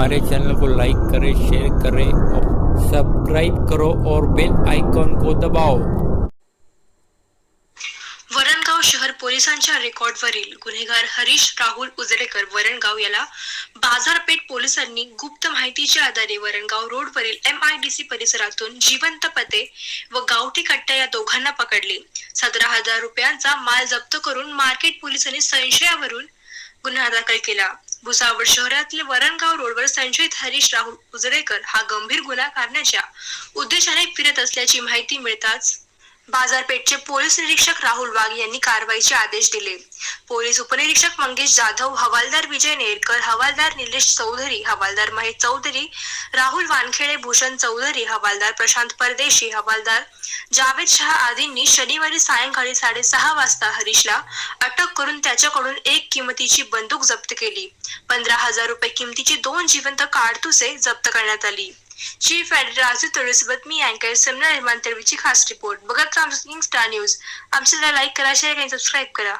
हमारे चैनल को लाइक करें शेयर करें और सब्सक्राइब करो और बेल आइकॉन को दबाओ। वरणगाव शहर पोलिसांच्या रेकॉर्डवरील गुन्हेगार हरीश राहुल उजरेकर वरणगाव याला बाजारपेठ पोलिसांनी गुप्त माहितीच्या आधारे वरणगाव रोडवरील एम आय डी सी परिसरातून जिवंत पते व गावठी कट्ट्या या दोघांना पकडले. सतरा हजार रुपयांचा माल जप्त करून मार्केट पोलिसांनी संशयावरून गुन्हा दाखल केला. भुसावळ शहरातील वरणगाव रोडवर संशयित हरीश राहुल उजरेकर हा गंभीर गुन्हा करण्याच्या उद्देशाने फिरत असल्याची माहिती मिळताच बाजारपेठचे पोलीस निरीक्षक राहुल वाघ यांनी कारवाईचे आदेश दिले. पोलीस उपनिरीक्षक मंगेश जाधव हवालदार विजय नेरकर हवालदार निलेश चौधरी हवालदार महेश चौधरी राहुल वानखेडे भूषण चौधरी हवालदार प्रशांत परदेशी हवालदार जावेद शहा आदींनी शनिवारी सायंकाळी साडेसहा वाजता हरीशला अटक करून त्याच्याकडून एक किमतीची बंदूक जप्त केली. पंधरा हजार रुपये किमतीची दोन जिवंत काडतुसे जप्त करण्यात आली. चीफ एडिटर राजू तळेसोबत मी अँकर समना निर्माण खास रिपोर्ट बघत राहा स्टार न्यूज आमच्याला लाईक करा शेअर आणि सबस्क्राईब करा